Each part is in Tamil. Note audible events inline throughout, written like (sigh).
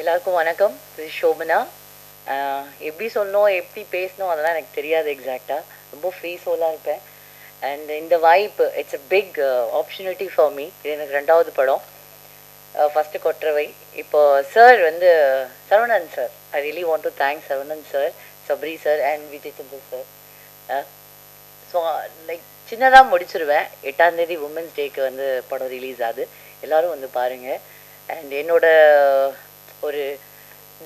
எல்லாருக்கும் வணக்கம். இது ஷோபனா. எப்படி சொல்லணும் எப்படி பேசணும் அதெல்லாம் எனக்கு தெரியாது எக்ஸாக்டாக ரொம்ப ஃப்ரீ சோலாக இருப்பேன். அண்ட் இந்த வாய்ப்பு it's a big opportunity for me இது எனக்கு ரெண்டாவது படம். ஃபஸ்ட்டு கொற்றவை. இப்போ சார் வந்து Saravanan sir I really want to thank Saravanan sir Sabari sir and Vijay Chander sir so like சின்னதாக முடிச்சிருவேன். எட்டாந்தேதி உமன்ஸ் டேக்கு வந்து படம் ரிலீஸ் ஆகுது. எல்லோரும் வந்து பாருங்கள் அண்ட் என்னோட ஒரு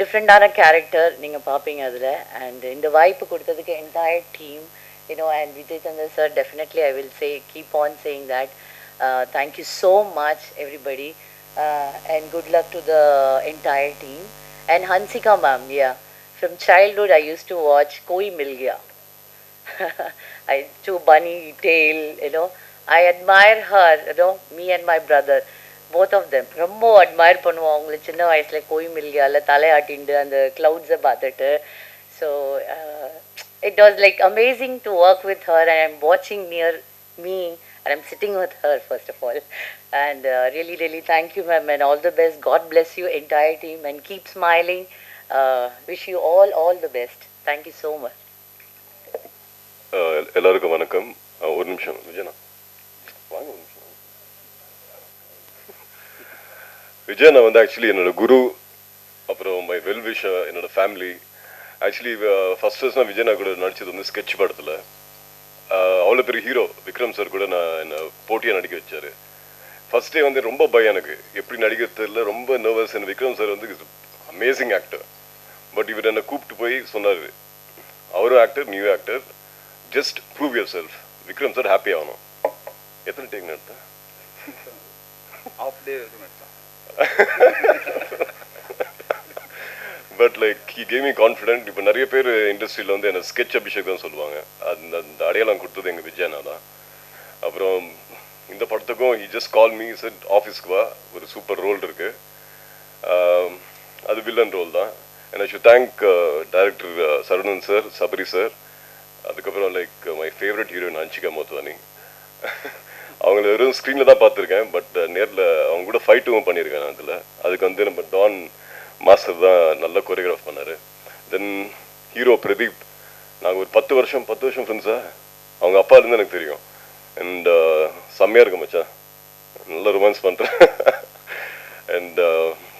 டிஃப்ரெண்ட்டான கேரக்டர் நீங்கள் பார்ப்பீங்க அதில். அண்ட் இந்த வாய்ப்பு கொடுத்ததுக்கு entire team you know and Vijay Chander sir definitely I will say keep on saying that thank you so much everybody and good luck to the entire team and Hansika ma'am yeah from childhood I used to watch Koi Mil Gaya. (laughs) I to bunny tail, you know. I admire her, you know, me and my brother, both of them. ரொம்ப admire பண்ணுவோம் அவங்கள சின்ன வயசுல கோய் மில்கியால தலையாட்டிண்டு அந்த கிளவுட்ஸை பார்த்துட்டு so it was like amazing to work with her and I'm வாட்சிங் near me and I'm sitting with her first of all. And uh, really, really thank you, ma'am, and all the best. God bless you, entire team, and keep smiling. Uh, wish you all, all the best. Thank you so much. Ah எல்லாருக்கும் வணக்கம் அஹ் ஒரு நிமிஷம் விஜயனா வாங்க ஒரு நிமிஷம் விஜயனா வந்து ஆக்சுவலி என்னோட குரு அப்புறம் மை வெல் விஷர் என்னோட ஃபேமிலி ஆக்சுவலி ஃபர்ஸ்ட் ஃபர்ஸ்ட் நான் விஜயனா கூட நடிச்சது வந்து ஸ்கெட்ச் படத்தில். அவ்வளோ பெரிய ஹீரோ விக்ரம் சார் கூட நான் என்னை போட்டியாக நடிக்க வச்சாரு. ஃபர்ஸ்ட் டே வந்து ரொம்ப பயம் எனக்கு. எப்படி நடிக்கிறது இல்லை ரொம்ப நர்வஸ் என்ன விக்ரம் சார் வந்து அமேசிங் ஆக்டர் பட் இவர் என்னை கூப்பிட்டு போய் சொன்னார். அவரும் actor new actor just prove yourself Vikram sir happy ஆகணும். எத்தனை take நடத்தேன் half day but like he came me confident இப்போ நிறைய பேர் இண்டஸ்ட்ரியில் வந்து என்ன ஸ்கெட்ச் அபிஷேக் தான் சொல்லுவாங்க. அந்த அந்த அடையாளம் கொடுத்தது எங்கள் விஜயனா தான் அப்புறம் இந்த படத்துக்கும் he just call me set ஆஃபீஸ்க்கு வா. ஒரு சூப்பர் ரோல் இருக்கு. அது வில்லன் ரோல் தான். And I should thank director Saravanan sir Sabari sir அதுக்கப்புறம் like my favourite heroine Hansika Motwani அவங்கள வெறும் ஸ்க்ரீனில் தான் பார்த்துருக்கேன் பட் நேரில் அவங்க கூட ஃபைட்டும் பண்ணியிருக்கேன் அதில் அதுக்கு வந்து நம்ம டான் மாஸ்டர் தான் நல்ல கொரியோகிராஃப் பண்ணார். தென் ஹீரோ பிரதீப் நாங்கள் ஒரு பத்து வருஷம் பத்து வருஷம் ஃப்ரெண்ட்ஸா அவங்க அப்பா இருந்து எனக்கு தெரியும். அண்ட் செம்மையாக இருக்கும் மச்சா நல்ல ரொமான்ஸ் பண்ணுறேன் and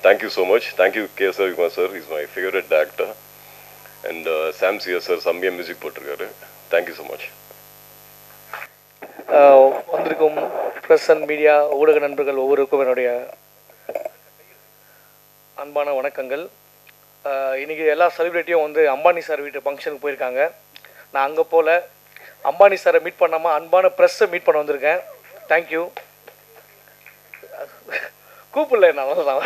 thank you so much thank you K sir Ravikumar sir is my favourite actor and Sam sir செம்மையாக மியூசிக் போட்டிருக்காரு. தேங்க்யூ ஸோ மச் வந்திருக்கும் ப்ரெஸ் அண்ட் மீடியா ஊடக நண்பர்கள் ஒவ்வொருக்கும் என்னுடைய அன்பான வணக்கங்கள். இன்றைக்கி எல்லா செலிப்ரிட்டியும் வந்து அம்பானி சார் வீட்டு ஃபங்க்ஷனுக்கு போயிருக்காங்க. நான் அங்கே போல அம்பானி சாரை மீட் பண்ணாமல் அன்பான ப்ரெஸ்ஸை மீட் பண்ண வந்திருக்கேன். தேங்க்யூ கூப்பிடல நான் தான்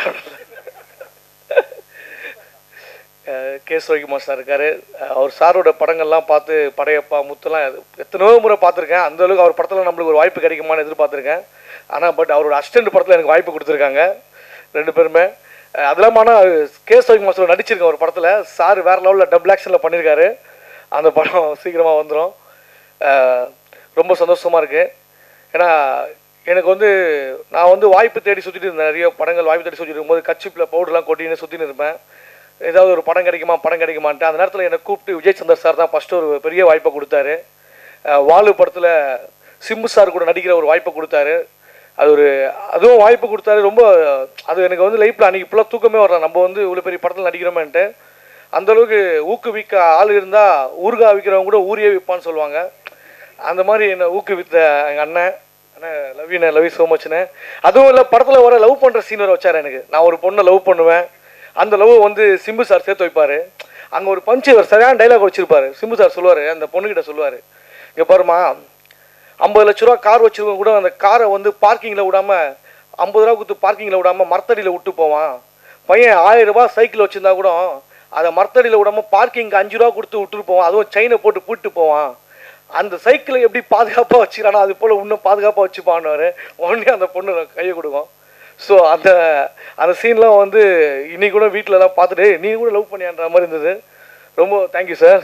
கே சுரவிக்குமார் சார் இருக்காரு. அவர் சாரோட படங்கள்லாம் பார்த்து படையப்பா முத்துலாம் எத்தனையோ முறை பார்த்துருக்கேன். அந்த அளவுக்கு அவர் படத்தில் நம்மளுக்கு ஒரு வாய்ப்பு கிடைக்குமான்னு எதிர்பார்த்துருக்கேன். ஆனால் பட் அவரோட அசிஸ்டன்ட் படத்தில் எனக்கு வாய்ப்பு கொடுத்துருக்காங்க ரெண்டு பேருமே. அது இல்லாமல் ஆனால் கே சுரவிக்குமார் சார் நடிச்சிருக்கேன் ஒரு படத்தில். சார் வேறு லெவலில் டபுள் ஆக்ஷனில் பண்ணியிருக்காரு அந்த படம் சீக்கிரமாக வந்துடும் ரொம்ப சந்தோஷமாக இருக்குது ஏன்னா எனக்கு வந்து நான் வந்து வாய்ப்பு தேடி சுற்றிட்டு இருந்தேன். நிறைய படங்கள் வாய்ப்பு தேடி சுற்றிட்டு இருக்கும்போது கச்சிப்பில் பவுடர்லாம் கொட்டின்னு சுற்றின்னு இருப்பேன். ஏதாவது ஒரு படம் கிடைக்குமா படம் கிடைக்குமான்ட்டு அந்த நேரத்தில் என்னை கூப்பிட்டு விஜய் சந்தர் சார் தான் ஃபஸ்ட்டு ஒரு பெரிய வாய்ப்பை கொடுத்தாரு. வாலு படத்தில் சிம்பு சார் கூட நடிக்கிற ஒரு வாய்ப்பை கொடுத்தாரு. அது ஒரு அதுவும் வாய்ப்பு கொடுத்தாரு. ரொம்ப அது எனக்கு வந்து லைஃப்பில் அன்றைக்கி ஃபுல்லாக தூக்கமே வரலாம் நம்ம வந்து இவ்வளோ பெரிய படத்தில் நடிக்கிறோமேன்ட்டு அந்தளவுக்கு ஊக்குவிக்க ஆள் இருந்தால் ஊறுகாய் விற்கிறவங்க கூட ஊரே விற்பான்னு சொல்லுவாங்க. அந்த மாதிரி என்னை ஊக்குவித்த எங்கள் அண்ணன் அண்ணன் love you love you so மச்னே அதுவும் இல்லை படத்தில் வர லவ் பண்ணுற சீன் வர வச்சார் எனக்கு. நான் ஒரு பொண்ணை லவ் பண்ணுவேன். அந்த லவ் வந்து சிம்பு சார் சேர்த்து வைப்பார். அங்கே ஒரு பஞ்சு ஒரு சரியான டைலாக் வச்சுருப்பார். சிம்பு சார் சொல்லுவார் அந்த பொண்ணுக்கிட்ட சொல்லுவார். இங்கே பாருமா ஐம்பது லட்ச ரூபா கார் வச்சிருக்கவங்க கூட அந்த காரை வந்து பார்க்கிங்கில் விடாம ஐம்பது ரூபா கொடுத்து பார்க்கிங்கில் விடாம மரத்தடியில் விட்டு போவான். பையன் ஆயிரம் ரூபா சைக்கிள் வச்சுருந்தா கூட அதை மரத்தடியில் விடாமல் பார்க்கிங்க்கு அஞ்சு ரூபா கொடுத்து விட்டுட்டு போவான். அதுவும் செயினை போட்டு பூட்டு போவான். அந்த சைக்கிளை எப்படி பாதுகாப்பாக வச்சுக்கிறானோ அது போல் இன்னும் பாதுகாப்பாக வச்சுப்பான்னு உடனே அந்த பொண்ணு கையை கொடுக்கும். ஸோ அந்த அந்த சீன்லாம் வந்து இன்னைக்கு கூட வீட்டிலலாம் பார்த்துட்டு நீ கூட லவ் பண்ணியான்ற மாதிரி இருந்தது. ரொம்ப தேங்க்யூ சார்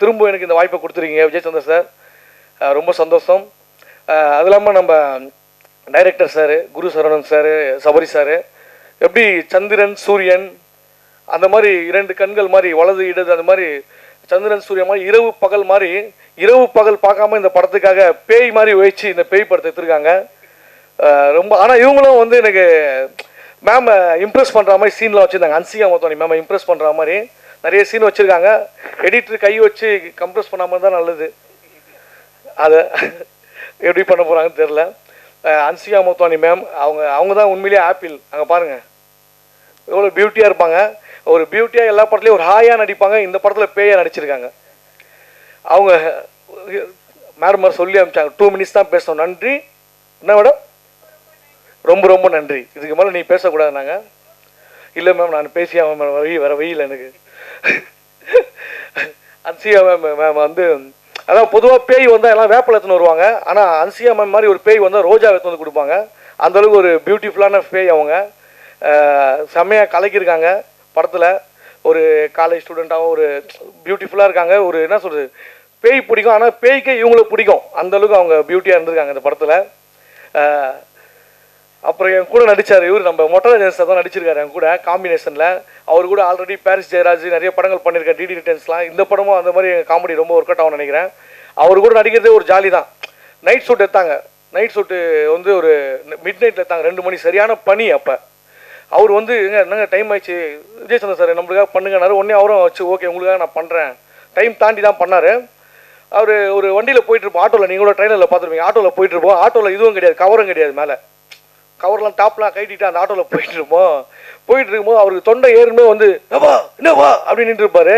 திரும்ப எனக்கு இந்த வாய்ப்பை கொடுத்துருக்கீங்க விஜயசந்தர் சார் ரொம்ப சந்தோஷம். அது இல்லாமல் நம்ம director sir Guru Saravanan sir Sabari sir எப்படி சந்திரன் சூரியன் அந்த மாதிரி இரண்டு கண்கள் மாதிரி வலது இடது அந்த மாதிரி சந்திரன் சூரியன் மாதிரி இரவு பகல் மாதிரி இரவு பகல் பார்க்காம இந்த படத்துக்காக பேய் மாதிரி வச்சு இந்த பேய் படத்தை எடுத்திருக்காங்க. ரொம்ப ஆனால் இவங்களும் வந்து எனக்கு மேம் இம்ப்ரெஸ் பண்ணுற மாதிரி சீன்லாம் வச்சுருந்தாங்க. அன்சிகா மொத்தம் மேம் இம்ப்ரெஸ் பண்ணுற மாதிரி நிறைய சீன் வச்சுருக்காங்க. எடிட்டர் கை வச்சு கம்ப்ரெஸ் பண்ணாமல் தான் நல்லது. அதை எப்படி பண்ண போகிறாங்கன்னு தெரில அன்சிகா மோத்வானி மேம் அவங்க அவங்க தான் உண்மையிலேயே ஆப்பிள் அங்கே பாருங்கள் எவ்வளோ பியூட்டியாக இருப்பாங்க. ஒரு பியூட்டியாக எல்லா படத்துலையும் ஒரு ஹாயாக நடிப்பாங்க. இந்த படத்தில் பேயாக நடிச்சிருக்காங்க. அவங்க மேடம் சொல்லி அனுப்பிச்சாங்க. டூ மினிட்ஸ் தான் பேசணும். நன்றி. என்ன மேடம் ரொம்ப ரொம்ப நன்றி. இதுக்கு மேலே நீ பேசக்கூடாது நாங்கள் இல்லை மேம் நான் பேசியா மேம் வழி வர வெயில் எனக்கு. அன்சியா மேம் மேம் வந்து அதான் பொதுவாக பேய் வந்தால் எல்லாம் வேப்பில எடுத்துன்னு வருவாங்க. ஆனால் அன்சியா மேம் மாதிரி ஒரு பேய் வந்தால் ரோஜா எடுத்து வந்து கொடுப்பாங்க. அந்தளவுக்கு ஒரு பியூட்டிஃபுல்லான பேய் அவங்க. செம்மையாக கலக்கியிருக்காங்க படத்தில். ஒரு காலேஜ் ஸ்டூடெண்ட்டாகவும் ஒரு பியூட்டிஃபுல்லாக இருக்காங்க. ஒரு என்ன சொல்கிறது பேய் பிடிக்கும். ஆனால் பேய்க்கே இவங்கள பிடிக்கும். அந்தளவுக்கு அவங்க பியூட்டியாக இருந்திருக்காங்க இந்த படத்தில். அப்புறம் என் கூட நடிச்சார் இவர் நம்ம மொட்டராஜன் தான் நடிச்சிருக்காரு என் கூட காம்பினேஷனில் அவர் கூட ஆல்ரெடி பாரிஸ் ஜெயராஜ் நிறைய படங்கள் பண்ணியிருக்காரு டிடி ரிட்டர்ன்ஸ்லாம் இந்த படமும் அந்த மாதிரி காமெடி ரொம்ப ஒர்க் அவுட் ஆகும்னு நினைக்கிறேன். அவர் கூட நடிக்கிறதே ஒரு ஜாலி தான். நைட் ஷூட் எடுத்தாங்க. நைட் ஷூட்டு வந்து ஒரு மிட் நைட்டில் எடுத்தாங்க. ரெண்டு மணி சரியான பனி அப்போ. அவர் வந்து எங்க என்னங்க டைம் ஆயிடுச்சு விஜயசந்தர் சார் நம்மளுக்காக பண்ணுங்கனாரு உடனே அவரும் வச்சு ஓகே உங்களுக்காக நான் பண்ணுறேன் டைம் தாண்டி தான் பண்ணார். அவர் ஒரு வண்டியில் போயிட்டுருப்போம் ஆட்டோவில் நீங்கள் கூட ட்ரெயினில் பார்த்துருப்பீங்க. ஆட்டோவில் போயிட்டுருப்போம் ஆட்டோவில் இதுவும் கிடையாது கவரும் கிடையாது மேலே. கவர்லாம் டாப்லாம் கட்டிட்டு அந்த ஆட்டோவில் போயிட்டு இருப்போம் போயிட்டு இருக்கும்போது அவருக்கு தொண்டை ஏறுமே வந்து என்னவா என்னவா அப்படின்னு இருப்பாரு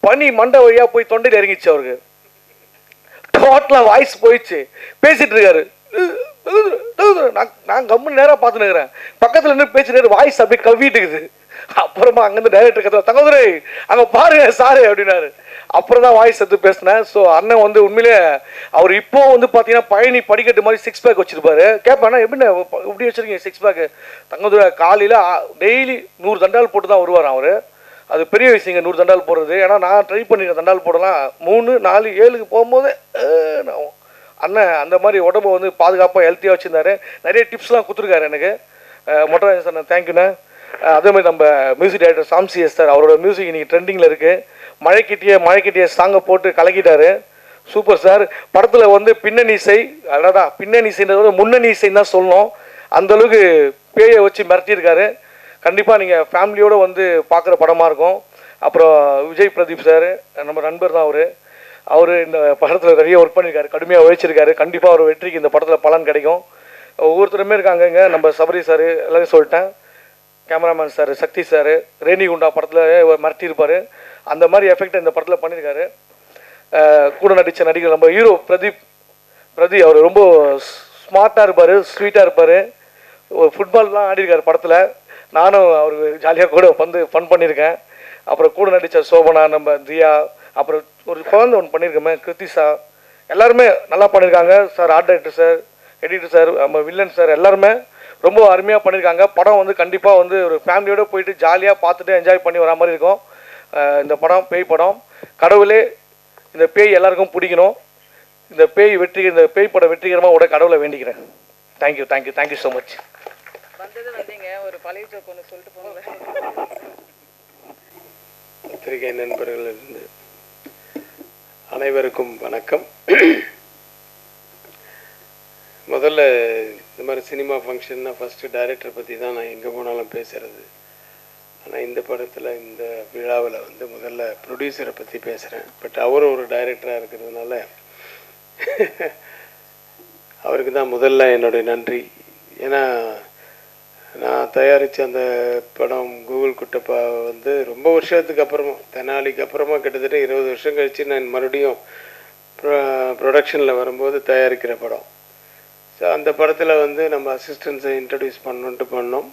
பனி மண்டை வழியாக போய் தொண்டையில் இறங்கிச்சு அவருக்கு. டோட்டலாக வாய்ஸ் போயிடுச்சு. பேசிட்டு இருக்காரு நான் நான் கம்முன்னு நேராக பார்த்துன்னு இருக்கிறேன் பக்கத்தில் நின்று பேசிட்டு வாய்ஸ் அப்படியே கவ்விட்டு இருக்குது அப்புறமா அங்கேருந்து டைரக்டர் கத்துவா தங்கதுரை அங்கே பாருங்க சாரு அப்படின்னாரு. அப்புறம் தான் வாய்ஸ் எடுத்து பேசினேன். ஸோ அண்ணன் வந்து உண்மையிலே அவர் இப்போ வந்து பார்த்தீங்கன்னா பழனி படிக்கட்டு மாதிரி சிக்ஸ் பேக் வச்சிருப்பாரு. கேட்பேன் எப்படின்னு இப்படி வச்சிருக்கீங்க சிக்ஸ் பேக்கு தங்கதுரை காலையில் டெய்லி நூறு தண்டால் போட்டு தான் வருவார் அவர். அது பெரிய விஷயங்க நூறு தண்டால் போடுறது. ஏன்னா நான் ட்ரை பண்ணியிருக்கேன் தண்டால் போடலாம். மூணு நாலு ஏழுக்கு போகும்போது அண்ணன் அந்த மாதிரி உடம்ப வந்து பாதுகாப்பாக ஹெல்த்தியாக வச்சுருந்தாரு. நிறைய டிப்ஸ்லாம் கொடுத்துருக்காரு எனக்கு. மொட்டராஜன் சார் தேங்க்யூண்ணே அதே மாதிரி நம்ம மியூசிக் டைரக்டர் சாம்சி எஸ்தர் சார் அவரோட மியூசிக் இன்றைக்கி ட்ரெண்டிங்கில் இருக்குது மழைக்கிட்டிய மழைக்கிட்டிய சாங்கை போட்டு கலக்கிட்டாரு. சூப்பர் சார் படத்தில் வந்து பின்னணி இசை அடடா பின்னணி இசைன்றது வந்து முன்னணி இசைன்னு தான் சொல்லணும். அந்தளவுக்கு பேயை வச்சு மிரட்டியிருக்காரு. கண்டிப்பாக நீங்கள் ஃபேமிலியோடு வந்து பார்க்குற படமாக இருக்கும். அப்புறம் விஜய் பிரதீப் சார் நம்ம நண்பர் தான் அவர். அவர் இந்த படத்தில் நிறைய ஒர்க் பண்ணியிருக்காரு. கடுமையாக உழைச்சிருக்காரு. கண்டிப்பாக அவர் வெற்றிக்கு இந்த படத்தில் பலன் கிடைக்கும். ஒவ்வொருத்தருமே இருக்காங்க இங்கே நம்ம சபரி சார் எல்லாமே சொல்லிட்டேன். Cameraman sir Sakthi sir Renigunta படத்தில் மிரட்டியிருப்பார். அந்த மாதிரி எஃபெக்ட் இந்த படத்தில் பண்ணியிருக்காரு. கூட நடித்த நடிகர் நம்ம ஹீரோ பிரதீப் பிரதி அவர் ரொம்ப ஸ்மார்ட்டாக இருப்பார் ஸ்வீட்டாக இருப்பார். ஃபுட்பால்லாம் ஆடிருக்காரு படத்தில். நானும் அவருக்கு ஜாலியாக கூட வந்து ஃபன் பண்ணியிருக்கேன். அப்புறம் கூட நடித்த சோபனா நம்ம தியா அப்புறம் ஒரு குழந்தை ஒன்று பண்ணியிருக்கோமே கிருத்திஷா எல்லாருமே நல்லா பண்ணியிருக்காங்க. Sir art director sir editor sir நம்ம வில்லன் சார் எல்லாருமே ரொம்ப அருமையாக பண்ணியிருக்காங்க படம் வந்து கண்டிப்பாக வந்து ஒரு ஃபேமிலியோடு போயிட்டு ஜாலியாக பார்த்துட்டு என்ஜாய் பண்ணி வர மாதிரி இருக்கும். இந்த படம் பேய் படம். கடவுளே இந்த பேய் எல்லாருக்கும் பிடிக்கணும். இந்த பேய் வெற்றி இந்த பேய் படம் வெற்றிகரமாக விட கடவுளை வேண்டிக்கிறேன். Thank you thank you thank you so much வந்தது வந்தீங்க. ஒரு பழைய ஜோக் ஒன்று சொல்லிட்டு போங்களேன். பத்திரிகை நண்பர்களிலிருந்து அனைவருக்கும் வணக்கம். முதல்ல இந்த மாதிரி சினிமா ஃபங்க்ஷன்னா ஃபஸ்ட்டு டைரக்டர் பற்றி தான் நான் எங்கே போனாலும் பேசுகிறது ஆனால் இந்த படத்தில் இந்த விழாவில் வந்து முதல்ல ப்ரொடியூசரை பற்றி பேசுகிறேன் பட் அவரும் ஒரு டைரக்டராக இருக்கிறதுனால அவருக்கு தான் முதல்ல என்னுடைய நன்றி. ஏன்னா நான் தயாரித்த அந்த படம் கூகுள் குட்டப்பா வந்து ரொம்ப வருஷத்துக்கு அப்புறமா தெனாலிக்கு அப்புறமா கிட்டத்தட்ட இருபது வருஷம் கழித்து நான் மறுபடியும் ப்ரொடக்ஷனில் வரும்போது தயாரிக்கிற படம். ஸோ அந்த படத்தில் வந்து நம்ம அசிஸ்டன்ஸை இன்ட்ரடியூஸ் பண்ணணுன்ட்டு பண்ணோம்.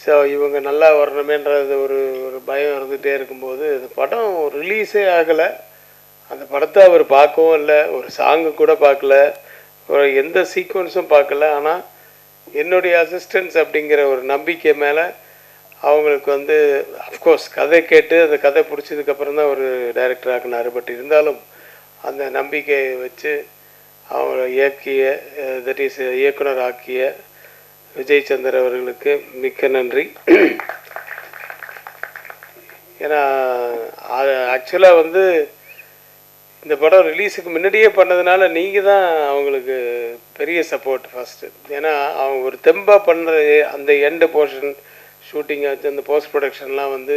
ஸோ இவங்க நல்லா வரணுமேன்றது ஒரு ஒரு பயம் இருந்துகிட்டே இருக்கும்போது அந்த படம் ரிலீஸே ஆகலை. அந்த படத்தை அவர் பார்க்கவும் இல்லை. ஒரு சாங்கு கூட பார்க்கல. ஒரு எந்த சீக்வன்ஸும் பார்க்கல. ஆனால் என்னுடைய அசிஸ்டன்ஸ் அப்படிங்கிற ஒரு நம்பிக்கை மேலே அவங்களுக்கு வந்து அஃப்கோர்ஸ் கதை கேட்டு அந்த கதை பிடிச்சதுக்கப்புறம் தான் ஒரு டைரக்டர் ஆகினார் பட் இருந்தாலும் அந்த நம்பிக்கையை வச்சு அவரை இயக்கிய தட் இஸ் இயக்குனர் ஆக்கிய விஜய் சந்தர் அவர்களுக்கு மிக்க நன்றி. ஏன்னா ஆக்சுவலாக வந்து இந்த படம் ரிலீஸுக்கு முன்னாடியே பண்ணதுனால நீங்கள் தான் அவங்களுக்கு பெரிய சப்போர்ட் ஃபஸ்ட்டு ஏன்னா அவங்க ஒரு தெம்பாக பண்ணுற அந்த எண்டு போர்ஷன் ஷூட்டிங் ஆச்சு அந்த போஸ்ட் ப்ரொடக்ஷன்லாம் வந்து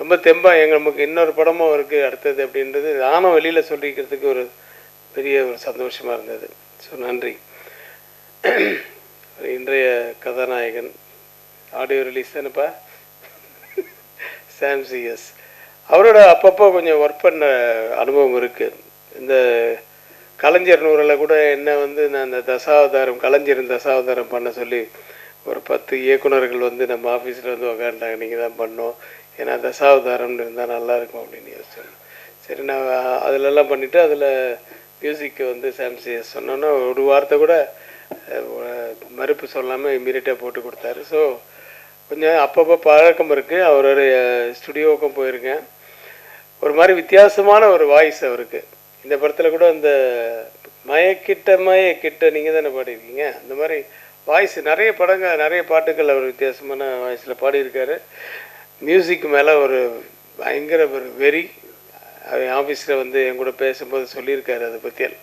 ரொம்ப தெம்பாக எங்கள் நமக்கு இன்னொரு படமும் இருக்குது அடுத்தது அப்படின்றது நானும் வெளியில் சொல்லிக்கிறதுக்கு ஒரு பெரிய ஒரு சந்தோஷமாக இருந்தது. ஸோ நன்றி. (clears throat) இன்றைய கதாநாயகன் ஆடியோ ரிலீஸ் தானேப்பா சாம் சிஎஸ் அவரோட அப்பப்போ கொஞ்சம் ஒர்க் பண்ண அனுபவம் இருக்குது இந்த கலைஞர் நூறில் கூட என்ன வந்து நான் அந்த தசாவதாரம் கலைஞரின் தசாவதாரம் பண்ண சொல்லி ஒரு பத்து இயக்குனர்கள் வந்து நம்ம ஆஃபீஸில் வந்து உக்காண்டாங்க நீங்கள் தான் பண்ணோம் ஏன்னா தசாவதாரம்னு இருந்தால் நல்லாயிருக்கும் அப்படின்னு யோசிச்சேன் சரி நான் அதிலெல்லாம் பண்ணிவிட்டு அதில் மியூசிக்கு வந்து சாம் சொன்னோன்னா ஒரு வார்த்தை கூட மறுப்பு சொல்லாமல் இம்மீடியட்டாக போட்டு கொடுத்தாரு. ஸோ கொஞ்சம் அப்பப்போ பழக்கம் இருக்குது அவருடைய ஸ்டுடியோவுக்கும் போயிருக்கேன். ஒரு மாதிரி வித்தியாசமான ஒரு வாய்ஸ் அவருக்கு. இந்த படத்தில் கூட அந்த மயக்கிட்ட மயக்கிட்ட நீங்கள் தானே பாடியிருக்கீங்க? அந்த மாதிரி வாய்ஸ் நிறைய படங்கள் நிறைய பாட்டுகள் அவர் வித்தியாசமான வாய்ஸில் பாடியிருக்காரு. மியூசிக் மேலே ஒரு பயங்கர ஒரு வெறி. அவன் ஆஃபீஸில் வந்து என் கூட பேசும்போது சொல்லியிருக்காரு அதை பற்றியல்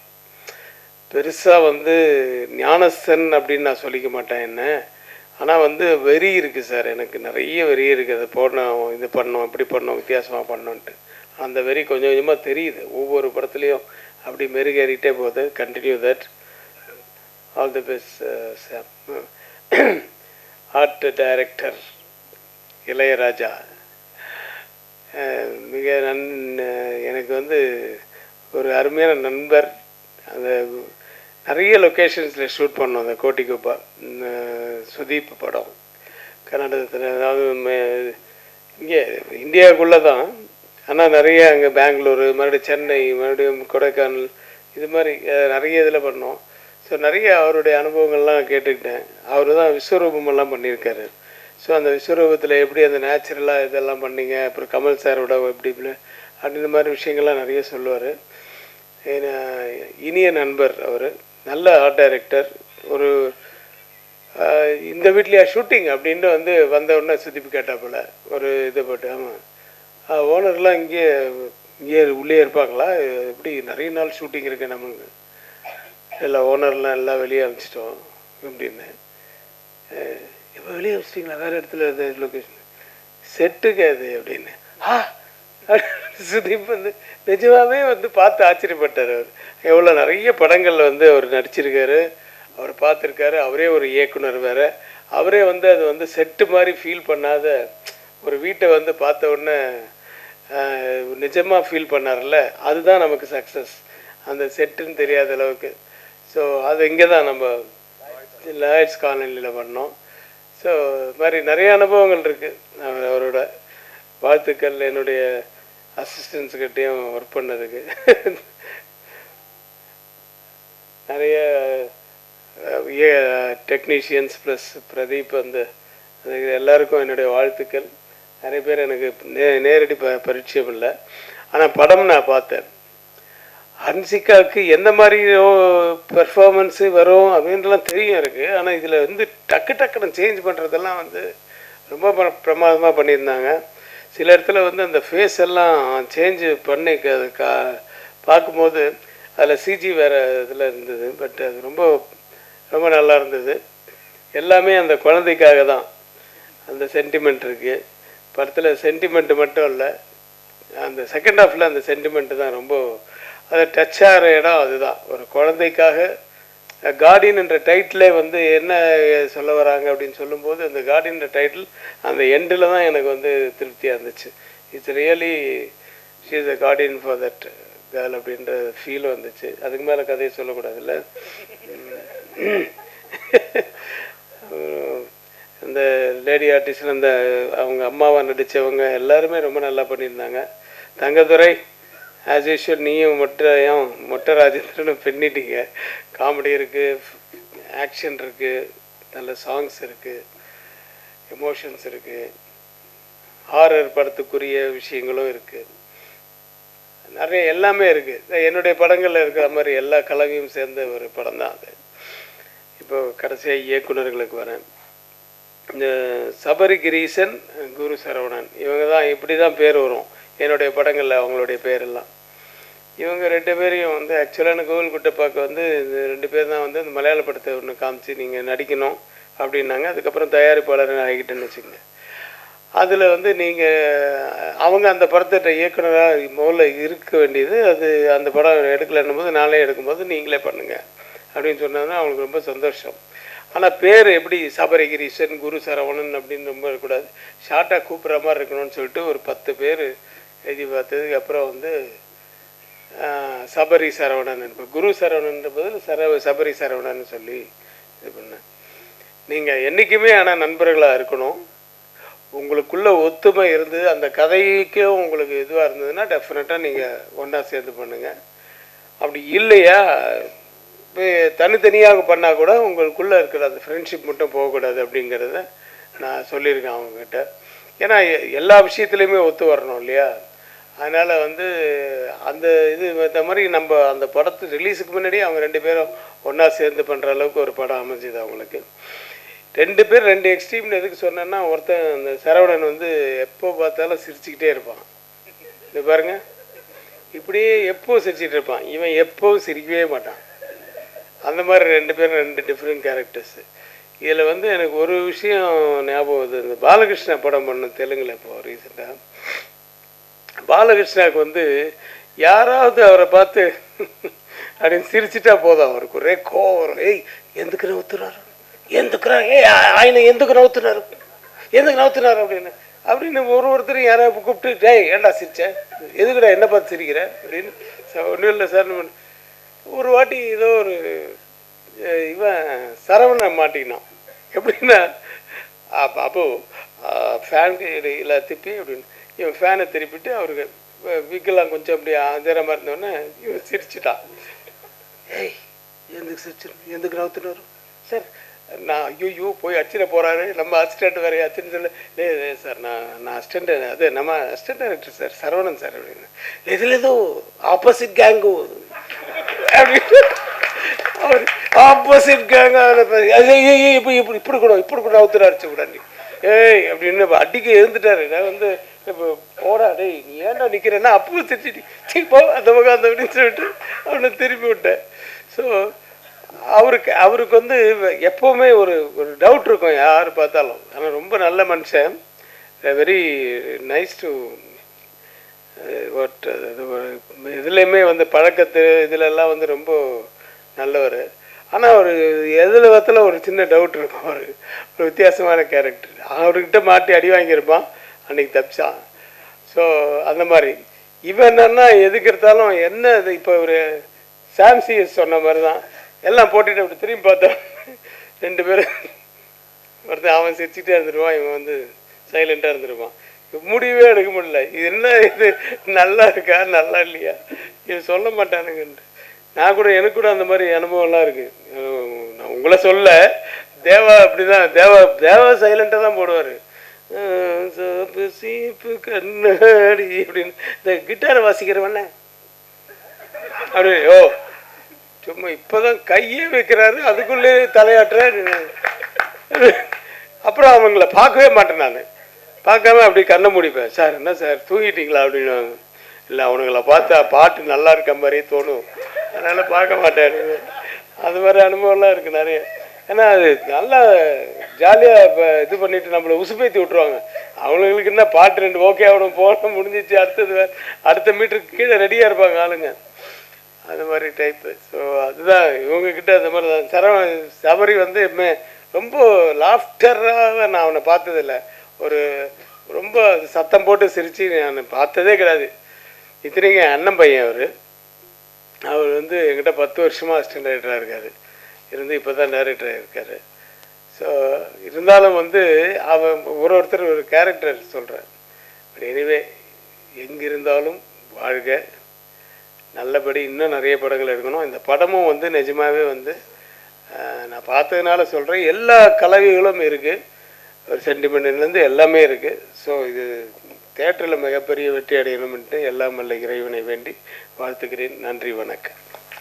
பெருசாக வந்து ஞானஸ்தன் அப்படின்னு நான் சொல்லிக்க மாட்டேன் என்ன. ஆனால் வந்து வெறி இருக்குது சார் எனக்கு நிறைய வெறி இருக்குது அதை போடணும் இது பண்ணோம் இப்படி பண்ணோம் வித்தியாசமாக பண்ணோன்ட்டு அந்த வெறி கொஞ்சம் கொஞ்சமாக தெரியுது. ஒவ்வொரு படத்துலையும் அப்படி மெருகேறிட்டே போகுது. Continue that all the best sir art director Ilaiyaraaja. மிக ஒரு அருமையான நண்பர். அந்த நிறைய லொக்கேஷன்ஸில் ஷூட் பண்ணோம் அந்த கோட்டிக்குப்பா இந்த சுதீப் படம் கர்நாடகத்தில். அதாவது இங்கே இந்தியாவுக்குள்ளே தான் ஆனால் நிறைய அங்கே பெங்களூரு மறுபடியும் சென்னை மறுபடியும் கொடைக்கானல் இது மாதிரி நிறைய இதில் பண்ணோம். ஸோ நிறைய அவருடைய அனுபவங்கள்லாம் கேட்டுக்கிட்டேன். அவர் தான் விஸ்வரூபமெல்லாம் பண்ணியிருக்காரு. ஸோ அந்த விஸ்வரூபத்தில் எப்படி அந்த நேச்சுரலாக இதெல்லாம் பண்ணீங்க? அப்புறம் கமல் சாரோட எப்படி இப்படி அப்படின்ற மாதிரி விஷயங்கள்லாம் நிறைய சொல்லுவார். இனிய நண்பர் அவர் நல்ல ஆர்ட் டைரக்டர் ஒரு இந்த வீட்லையா ஷூட்டிங் அப்படின்ட்டு வந்து வந்த உடனே சுத்திப்பு கேட்டாப்புல ஒரு இது போட்டு ஆமாம் ஓனர்லாம் இங்கே இங்கே உள்ளே இருப்பாங்களா? எப்படி நிறைய நாள் ஷூட்டிங் இருக்கு நம்மளுக்கு. இல்லை ஓனர்லாம் எல்லாம் வெளியே அனுப்பிச்சிட்டோம் அப்படின்னு. இப்போ வெளியே அனுப்பிச்சிட்டிங்களா? வேறு இடத்துல லொக்கேஷன் செட்டுக்கு அது அப்படின்னு. ஆ சுதீப் வந்து நிஜமாவே வந்து பார்த்து ஆச்சரியப்பட்டார் அவர். எவ்வளோ நிறைய படங்களில் வந்து அவர் நடிச்சிருக்காரு. அவர் பார்த்துருக்காரு. அவரே ஒரு இயக்குனர் வேறு. அவரே வந்து அது வந்து செட்டு மாதிரி ஃபீல் பண்ணாத ஒரு வீட்டை வந்து பார்த்த உடனே நிஜமாக ஃபீல் பண்ணார்ல அதுதான் நமக்கு சக்ஸஸ் அந்த செட்டுன்னு தெரியாத அளவுக்கு. ஸோ அது இங்கே தான் நம்ம லாயர்ஸ் காலனியில் பண்ணோம். ஸோ இது மாதிரி நிறைய அனுபவங்கள் இருக்குது அவரோட வாழ்த்துக்கள் என்னுடைய அசிஸ்டன்ஸுக்கிட்டேயும் ஒர்க் பண்ணதுக்கு. நிறைய டெக்னீஷியன்ஸ் ப்ளஸ் பிரதீப் அந்த எல்லாருக்கும் என்னுடைய வாழ்த்துக்கள். நிறைய பேர் எனக்கு நே நேரடி ப பரிச்சயம் இல்லை. ஆனால் படம் நான் பார்த்தேன். ஹன்சிகாவுக்கு எந்த மாதிரி பெர்ஃபார்மன்ஸு வரும் அப்படின்றலாம் தெரியும் இருக்குது ஆனால் இதில் வந்து டக்கு டக்குன்னு சேஞ்ச் பண்ணுறதெல்லாம் வந்து ரொம்ப பிர- பண்ணியிருந்தாங்க. சில இடத்துல வந்து அந்த ஃபேஸ் எல்லாம் சேஞ்சு பண்ணி அது கா பார்க்கும்போது அதில் சிஜி வேறு இதில் இருந்தது பட் அது ரொம்ப ரொம்ப நல்லா இருந்தது. எல்லாமே அந்த குழந்தைக்காக தான். அந்த சென்டிமெண்ட் இருக்குது படத்தில் சென்டிமெண்ட்டு மட்டும் இல்லை அந்த செகண்ட் ஹாஃபில் அந்த சென்டிமெண்ட்டு தான் ரொம்ப அதை டச் ஆகிற இடம் அதுதான். ஒரு குழந்தைக்காக கார்டியன் என்ற டைட்டிலே வந்து என்ன சொல்ல வராங்க அப்படின்னு சொல்லும்போது அந்த கார்டியன்ற டைட்டில் அந்த எண்டில் தான் எனக்கு வந்து திருப்தியாக இருந்துச்சு. It's really she is a guardian for that girl அப்படின்ற ஃபீல் வந்துச்சு. அதுக்கு மேலே கதையை சொல்லக்கூடாதுல்ல? இந்த லேடி ஆர்டிஸ்ட் அந்த அவங்க அம்மாவை நடித்தவங்க எல்லாருமே ரொம்ப நல்லா பண்ணியிருந்தாங்க. தங்கதுரை ஆஸ் யூஷுவல் நீயும் மொட்டையும் மொட்டை ராஜேந்திரனும் பின்னிட்டீங்க காமெடி இருக்குது ஆக்ஷன் இருக்குது நல்ல சாங்ஸ் இருக்குது எமோஷன்ஸ் இருக்குது ஹாரர் படத்துக்குரிய விஷயங்களும் இருக்குது நிறைய எல்லாமே இருக்குது என்னுடைய படங்களில் இருக்கிற மாதிரி எல்லா கலவையும் சேர்ந்த ஒரு படம் தான் அது. இப்போ கடைசியாக இயக்குனர்களுக்கு வரேன். இந்த சபரி கிரீசன் குரு சரவணன் இவங்க தான் இப்படி தான் பேர் வரும். என்னுடைய படங்களில் அவங்களுடைய பேரெல்லாம். இவங்க ரெண்டு பேரையும் வந்து ஆக்சுவலான கோவில் குட்டப்பாக்கு வந்து இந்த ரெண்டு பேர் தான் வந்து இந்த மலையாள படத்தை ஒன்று காமிச்சு நீங்கள் நடிக்கணும் அப்படின்னாங்க. அதுக்கப்புறம் தயாரிப்பாளர் ஆகிட்டேன்னு வச்சுக்கோங்க. அதில் வந்து நீங்கள் அவங்க அந்த படத்தை இயக்குனராக முதல்ல இருக்க வேண்டியது அது அந்த படம் எடுக்கலைன்னும் போது நாளே எடுக்கும்போது நீங்களே பண்ணுங்கள் அப்படின்னு சொன்னாங்கன்னா அவங்களுக்கு ரொம்ப சந்தோஷம். ஆனால் பேர் எப்படி சபரிகிரீசன் குரு சரவணன் அப்படின்னு ரொம்ப இருக்கக்கூடாது. ஷார்ட்டாக கூப்பிட்ற மாதிரி இருக்கணும்னு சொல்லிட்டு ஒரு பத்து பேர் எழுதி பார்த்ததுக்கு அப்புறம் வந்து சபரி சரவணன் இப்போ குரு சரவணன்ற பதில் சர சபரி சரவணன் சொல்லி இது பண்ணேன் நீங்கள் என்றைக்குமே ஆனால் நண்பர்களாக இருக்கணும். உங்களுக்குள்ளே ஒத்துமை இருந்து அந்த கதைக்கே உங்களுக்கு இதுவாக இருந்ததுன்னா டெஃபினட்டாக நீங்கள் ஒன்றா சேர்ந்து பண்ணுங்கள் அப்படி இல்லையா? இப்போ தனித்தனியாக பண்ணால் கூட உங்களுக்குள்ளே இருக்கிற அந்த ஃப்ரெண்ட்ஷிப் மட்டும் போகக்கூடாது அப்படிங்கிறத நான் சொல்லியிருக்கேன் அவங்கக்கிட்ட ஏன்னா எ- எல்லா விஷயத்துலையுமே ஒத்து வரணும் இல்லையா? அதனால் வந்து அந்த இது இந்த மாதிரி நம்ம அந்த படத்து ரிலீஸுக்கு முன்னாடி அவங்க ரெண்டு பேரும் ஒன்றா சேர்ந்து பண்ணுற அளவுக்கு ஒரு படம் அமைஞ்சுது அவங்களுக்கு. ரெண்டு பேர் ரெண்டு எக்ஸ்ட்ரீம்னு எதுக்கு சொன்னேன்னா ஒருத்தன் அந்த சரவணன் வந்து எப்போ பார்த்தாலும் சிரிச்சுக்கிட்டே இருப்பான். இது பாருங்க. இப்படியே எப்போவும் சிரிச்சிட்டு இருப்பான். இவன் எப்போவும் சிரிக்கவே மாட்டான். அந்த மாதிரி ரெண்டு பேரும் ரெண்டு டிஃப்ரெண்ட் கேரக்டர்ஸ் இதில் வந்து எனக்கு ஒரு விஷயம் ஞாபகம் வருது. இந்த பாலகிருஷ்ண படம் பண்ண தெலுங்கில் இப்போ ரீசெண்டாக பாலகிருஷ்ணாவுக்கு வந்து யாராவது அவரை பார்த்து (laughs) அப்படின்னு சிரிச்சிட்டா போதும். அவருக்கு ஒரே கோவம். வரும் ஏய் எந்துக்கு நவுத்துறாரு எந்துக்குறாரு ஏய் ஆயின எந்துக்கு நவுத்துனாரு எதுக்கு நவுத்துனாரு அப்படின்னு. அப்படின்னு ஒரு ஒருத்தரும் யாராவது கூப்பிட்டு டேய் ஏண்டா சிரிச்சேன் எதுக்குடா என்ன பார்த்து சிரிக்கிறேன் அப்படின்னு ஒன்றும் இல்லை சார். ஒரு வாட்டி ஏதோ ஒரு இவன் சரவணை மாட்டிக்கினான். எப்படின்னா அப்போ ஃபேன் எல்லாம் திப்பி அப்படின்னு இவன் ஃபேனை திருப்பிட்டு அவருக்கு விக்கெல்லாம் கொஞ்சம் அப்படி அதிரமாக இருந்தோடனே இவன் சிரிச்சிட்டான். ஏய் எதுக்கு சிரிச்சிரு எதுக்கு நவுத்துனாரு சார் நான் ஐயோ போய் அச்சிட போகிறாரு நம்ம அசிஸ்டண்ட் வேறு அச்சின்னு சொல்ல லே சார் நான் நான் அசிஸ்டண்ட் அது நம்ம assistant director sir Saravanan sir அப்படின்னு. இதில் ஏதோ ஆப்போசிட் கேங்கு அப்படின்னு. அவர் ஆப்போசிட் கேங் இப்போ இப்படி இப்படி கூட இப்படி கூட அவுத்துட்டு அடிச்சு கூடாண்டி ஏய் அப்படின்னு அடிக்க எழுந்துட்டாரு. நான் வந்து போடா டேய் நீ ஏன்டா நிற்கிறேன்னா அப்போ திட்டி சீ போ அந்த பக்கம் அந்த அப்படின்னு சொல்லிட்டு அவனை திருப்பி விட்டேன். ஸோ அவருக்கு அவருக்கு வந்து எப்போவுமே ஒரு ஒரு டவுட் இருக்கும் யார் பார்த்தாலும். ஆனால் ரொம்ப நல்ல மனுஷன். வெரி நைஸ் டு ஒட் இதுலேயுமே வந்து பழக்கத்து இதிலெல்லாம் வந்து ரொம்ப நல்லவர். ஆனால் அவர் எதில் விதத்தில் ஒரு சின்ன டவுட் இருக்கும் அவர் ஒரு வித்தியாசமான கேரக்டர் அவர்கிட்ட மாட்டி அடி வாங்கியிருப்பான். அன்னைக்கு தப்பிச்சான். ஸோ அந்த மாதிரி. இவன் என்னன்னா எதுக்கு என்ன இது இப்போ ஒரு சாம்சிஎஸ் சொன்ன மாதிரி தான் எல்லாம் போட்டுட்டு அப்படி திரும்பி பார்த்தோம் ரெண்டு பேரும் ஒருத்தன் அவன் சிரிச்சுட்டே இருந்துருவான் இவன் வந்து சைலண்டாக இருந்துருவான். முடிவே எடுக்க முடியல. இது என்ன இது நல்லா இருக்கா நல்லா இல்லையா? இது சொல்ல மாட்டானுங்கன்ட்டு. நான் கூட எனக்கு கூட அந்த மாதிரி அனுபவம்லாம் இருக்குது நான் உங்களை சொல்ல தேவா அப்படிதான் தேவா தேவா சைலண்ட்டாக தான் போடுவார். சோப்பு சீப்பு கண்ணாடி அப்படின்னு. இந்த கிட்டாரை வாசிக்கிறவண்ணே அப்படி ஓ சும்மா இப்போதான் கையே வைக்கிறாரு அதுக்குள்ளே தலையாட்டுறாரு. அப்புறம் அவங்கள பார்க்கவே மாட்டேன் நான். பார்க்காம அப்படி கண்ணை முடிப்பேன். சார் என்ன சார் தூங்கிட்டீங்களா? அப்படின்னு. இல்லை அவனுங்கள பார்த்தா பாட்டு நல்லா இருக்க மாதிரியே தோணும். அதனால் பார்க்க மாட்டேன். அது மாதிரி அனுபவம்லாம் இருக்குது நிறைய. ஏன்னா அது நல்லா ஜாலியாக இது பண்ணிட்டு நம்மளை உசுப்பேத்தி விட்ருவாங்க அவங்களுக்கு என்ன பாட்டு ரெண்டு ஓகே ஆகணும் போகணும் முடிஞ்சிச்சு அடுத்தது அடுத்த மீட்டருக்கு கீழே ரெடியாக இருப்பாங்க ஆளுங்க. அது மாதிரி டைப்பு ஸோ அதுதான் இவங்கக்கிட்ட அந்த மாதிரி தான். சரவ சபரி வந்து எப்பவுமே ரொம்ப லாஃப்டராக நான் அவனை பார்த்ததில்ல. ஒரு ரொம்ப சத்தம் போட்டு சிரித்து நான் பார்த்ததே கிடையாது. இத்தனைக்கு அண்ணன் பையன் அவர். அவர் வந்து எங்கிட்ட பத்து வருஷமாக அசிஸ்டன்ட் டைரக்டராக இருக்கார். இருந்து இப்போ தான் டைரக்டராக இருக்கார். ஸோ இருந்தாலும் வந்து அவன் ஒரு ஒருத்தர் ஒரு கேரக்டர் சொல்கிறேன் எனிவே எங்கிருந்தாலும் வாழ்க. நல்லபடி இன்னும் நிறைய படங்கள் எடுக்கணும். இந்த படமும் வந்து நிஜமாகவே வந்து நான் பார்த்ததுனால சொல்கிறேன் எல்லா கலவைகளும் இருக்குது ஒரு சென்டிமெண்ட்லேருந்து எல்லாமே இருக்குது ஸோ இது தேட்டரில் மிகப்பெரிய வெற்றி அடையணும்ன்ட்டு எல்லாம் வல்ல இறைவனை வேண்டி வாழ்த்துக்கிறேன் நன்றி வணக்கம்.